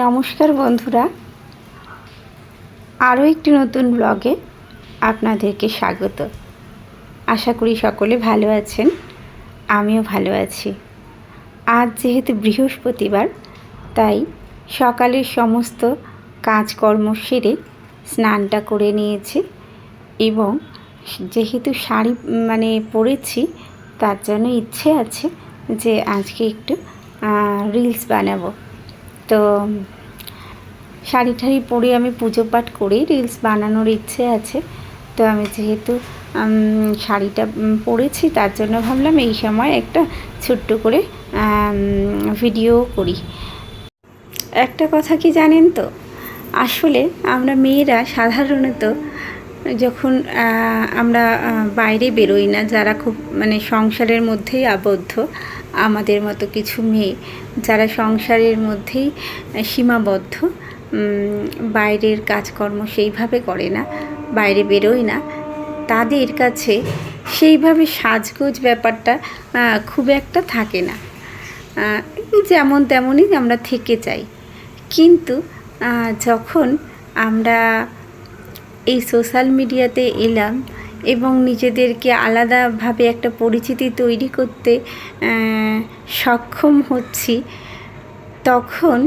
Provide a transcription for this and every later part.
নমস্কার বন্ধুরা। আরও একটি নতুন ব্লগে আপনাদেরকে স্বাগত। আশা করি সকলে ভালো আছেন, আমিও ভালো আছি। আজ যেহেতু বৃহস্পতিবার, তাই সকালের সমস্ত কাজকর্ম সেরে স্নানটা করে নিয়েছি এবং যেহেতু শাড়ি মানে পরেছি, তার জন্য ইচ্ছে আছে যে আজকে একটু রিলস বানাবো। তো শাড়ি ঠাড়ি পরে আমি পুজো পাঠ করেই রিলস বানানোর ইচ্ছে আছে। তো আমি যেহেতু শাড়িটা পরেছি, তার জন্য ভাবলাম এই সময় একটা ছোট্ট করে ভিডিও করি। একটা কথা কি জানেন তো? আসলে আমরা মেয়েরা সাধারণত যখন আমরা বাইরে বেরোই না, যারা খুব মানে সংসারের মধ্যেই আবদ্ধ, আমাদের মতো কিছু মেয়ে, যারা সংসারের মধ্যেই সীমাবদ্ধ বাইরের কাজকর্ম সেইভাবে করে না, বাইরে বেরোয় না, তাদের কাছে সেইভাবে সাজগোজ ব্যাপারটা খুব একটা থাকে না। যেমন তেমনই আমরা থেকে চাই কিন্তু যখন আমরা এই সোশ্যাল মিডিয়াতে এলাম এবং নিজেদেরকে আলাদাভাবে একটা পরিচিতি তৈরি করতে সক্ষম হচ্ছি। তখন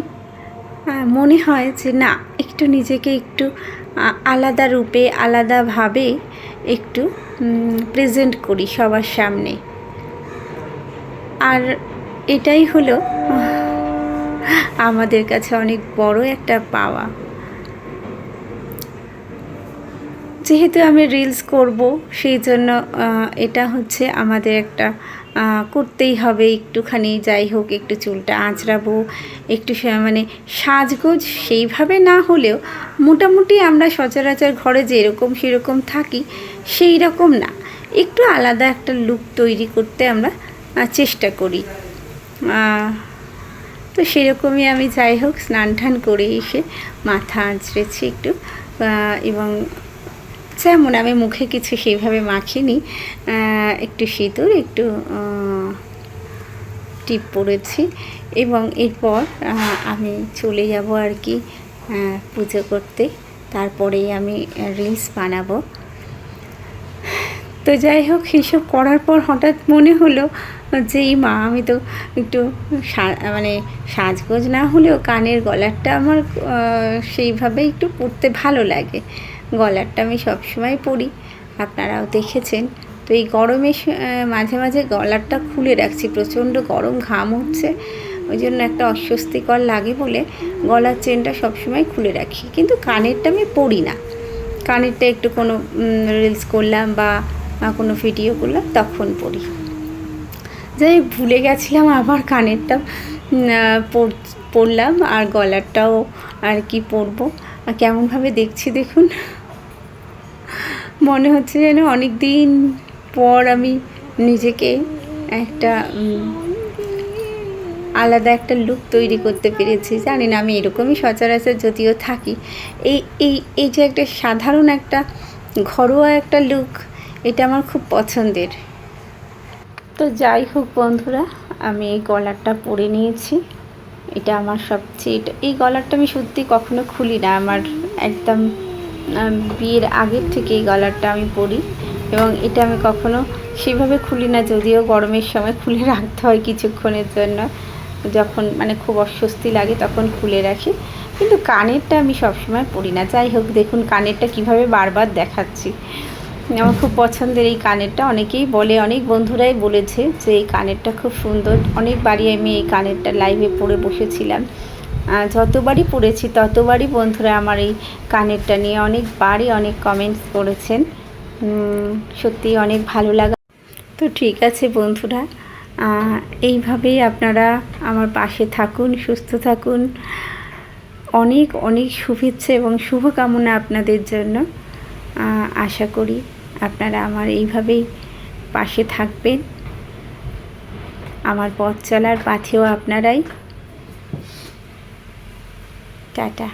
মনে হয় যে না, একটু নিজেকে একটু আলাদা রূপে, আলাদাভাবে একটু প্রেজেন্ট করি সবার সামনে। আর এটাই হলো আমাদের কাছে অনেক বড় একটা পাওয়া। যেহেতু আমি রিলস করব, সেই জন্য এটা হচ্ছে আমাদের একটা করতেই হবে একটুখানি। যাই হোক, একটু চুলটা আঁচড়াবো, একটু মানে সাজগোজ সেইভাবে না হলেও মোটামুটি আমরা সচরাচর ঘরে যেরকম সেরকম থাকি, সেই রকম না। একটু আলাদা একটা লুক তৈরি করতে আমরা চেষ্টা করি। তো সেরকমই আমি যাই হোক স্নান টান করে এসে মাথা আঁচড়েছি একটু এবং যেমন আমি মুখে কিছু সেইভাবে মাখিনি একটু সিঁদুর, একটু টিপ পরেছি এবং এরপর আমি চলে যাব আর কি পুজো করতে। তারপরেই আমি রিলস বানাবো। তো যাই হোক সেসব করার পর হঠাৎ মনে হলো যে মা, আমি তো একটু মানে সাজগোজ না হলেও কানের গলারটা আমার সেইভাবে একটু পরতে ভালো লাগে। গলারটা আমি সবসময় পরি। আপনারাও দেখেছেন। তো এই গরমে মাঝে মাঝে গলারটা খুলে রাখছি। প্রচণ্ড গরম, ঘাম হচ্ছে। ওই জন্য একটা অস্বস্তিকর লাগে বলে গলার চেনটা সবসময় খুলে রাখি। কিন্তু কানেরটা আমি পরি না। কানেরটা একটু কোনো রিলস করলাম বা কোনো ভিডিও করলাম তখন পড়ি যাই ভুলে গেছিলাম আবার কানেরটা পরলাম। আর গলারটাও আর কি পরবো। কেমনভাবে দেখছি দেখুন। মনে হচ্ছে যেন অনেক দিন পর আমি নিজেকে একটা আলাদা একটা লুক তৈরি করতে পেরেছি। জানি না, আমি এরকমই সচরাচর যদিও থাকি। এই এই এই যে একটা সাধারণ একটা ঘরোয়া একটা লুক এটা আমার খুব পছন্দের। তো যাই হোক বন্ধুরা, আমি এই গলারটা পরে নিয়েছি। এটা আমার সবচেয়ে এই গলারটা আমি সত্যি কখনো খুলি না। আমার একদম বিয়ের আগের থেকে এই গলারটা আমি পরি এবং এটা আমি কখনো সেভাবে খুলি না, যদিও গরমের সময় খুলে রাখতে হয় কিছুক্ষণের জন্য। যখন মানে খুব অস্বস্তি লাগে তখন খুলে রাখি। কিন্তু কানেরটা আমি সবসময় পরি না। যাই হোক, দেখুন কানেরটা কীভাবে বারবার দেখাচ্ছি। আমার খুব পছন্দের এই কানেরটা। অনেকেই বলে, অনেক বন্ধুরাই বলেছে যে এই কানেরটা খুব সুন্দর। অনেকবারই আমি এই কানেরটা লাইভে পরে বসেছিলাম। যতবারই পড়েছি, ততবারই বন্ধুরা আমার এই কানেরটা নিয়ে অনেকবারই অনেক কমেন্টস করেছেন। সত্যি অনেক ভালো লাগা তো ঠিক আছে বন্ধুরা এইভাবেই আপনারা আমার পাশে থাকুন, সুস্থ থাকুন। অনেক অনেক শুভেচ্ছা এবং শুভকামনা আপনাদের জন্য। আশা করি আপনারা আমার এইভাবেই পাশে থাকবেন। আমার পথ চলার পাথেও আপনারাই। টাটা।